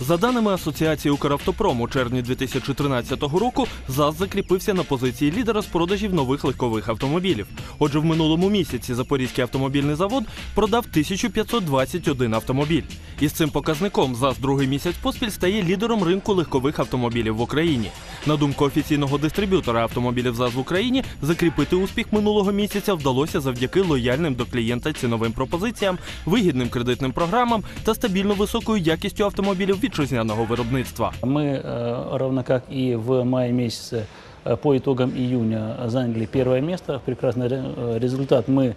За даними Асоціації Укравтопром, у червні 2013 року ЗАЗ закріпився на позиції лідера з продажів нових легкових автомобілів. Отже, в минулому місяці Запорізький автомобільний завод продав 1521 автомобіль. Із цим показником ЗАЗ другий місяць поспіль стає лідером ринку легкових автомобілів в Україні. На думку офіційного дистриб'ютора автомобілів ЗАЗ в Україні, закріпити успіх минулого місяця вдалося завдяки лояльним до клієнта ціновим пропозиціям, вигідним кредитним програмам та стабільно високою якістю автомобілів вітчизняного виробництва. Мы, э, равно как и в мае месяце, э, по итогам июня заняли первое место. Прекрасный ре- э, результат. Мы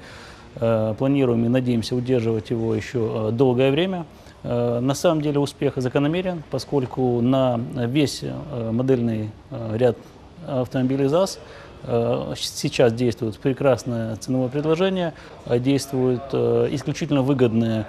э, планируем и надеемся удерживать его еще э, долгое время. Э, На самом деле успех закономерен, поскольку на весь э, модельный э, ряд автомобилей ЗАЗ э, сейчас действует прекрасное ценовое предложение, э, действуют э, исключительно выгодные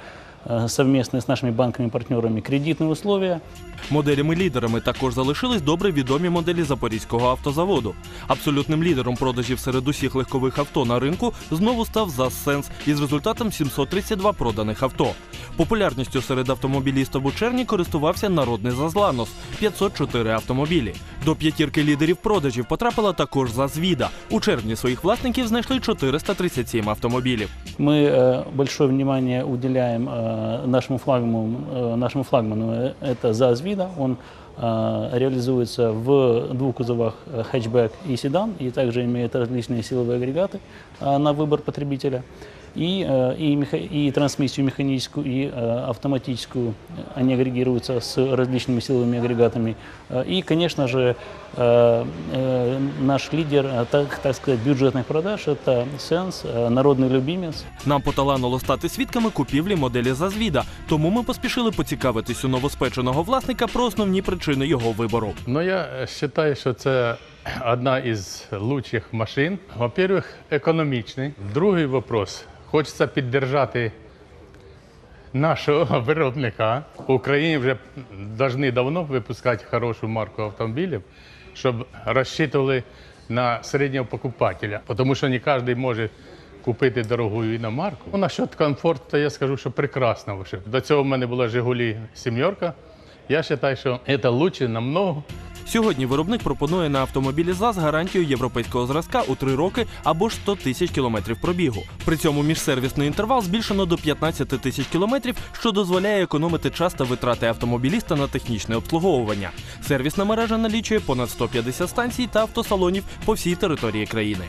э, совместные с нашими банками-партнерами кредитные условия. Моделями-лідерами також залишились добре відомі моделі Запорізького автозаводу. Абсолютним лідером продажів серед усіх легкових авто на ринку знову став ЗАЗ Сенс із результатом 732 проданих авто. Популярністю серед автомобілістів у червні користувався народний ЗАЗ Ланос – 504 автомобілі. До п'ятірки лідерів продажів потрапила також ЗАЗ Віда. У червні своїх власників знайшли 437 автомобілів. Мы э, большое внимание уделяем э, нашему флагману, э, нашему флагману э, это ЗАЗ Вида. Он э, реализуется в двух кузовах э, хэтчбэк и седан, и также имеет различные силовые агрегаты э, на выбор потребителя. И, э, и, меха- и трансмиссию механическую, и э, автоматическую. Они агрегируются с различными силовыми агрегатами. Э, И, конечно же, э, э, наш лидер, э, так, так сказать, бюджетных продаж – это Сенс, э, народный любимец. Нам поталанило стати свідками купівлі моделі Зазвіда, тому ми поспішили поцікавитись у новоспеченого власника про основні причини його вибору. Ну, я вважаю, що це одна із лучших машин. Во-первых, економічний. Другий вопрос. Хочеться підтримати нашого виробника. В Україні вже повинні давно випускати хорошу марку автомобілів, щоб розчитували на середнього покупателя. Тому що не кожен може купити дорогу іномарку. Ну, насчет комфорту, я скажу, що прекрасно. До цього в мене була Жигулі сімерка. Я вважаю, що це краще намного. Сьогодні виробник пропонує на автомобілі ЗАЗ гарантію європейського зразка у 3 роки або ж 100 тисяч кілометрів пробігу. При цьому міжсервісний інтервал збільшено до 15 тисяч кілометрів, що дозволяє економити час та витрати автомобіліста на технічне обслуговування. Сервісна мережа налічує понад 150 станцій та автосалонів по всій території країни.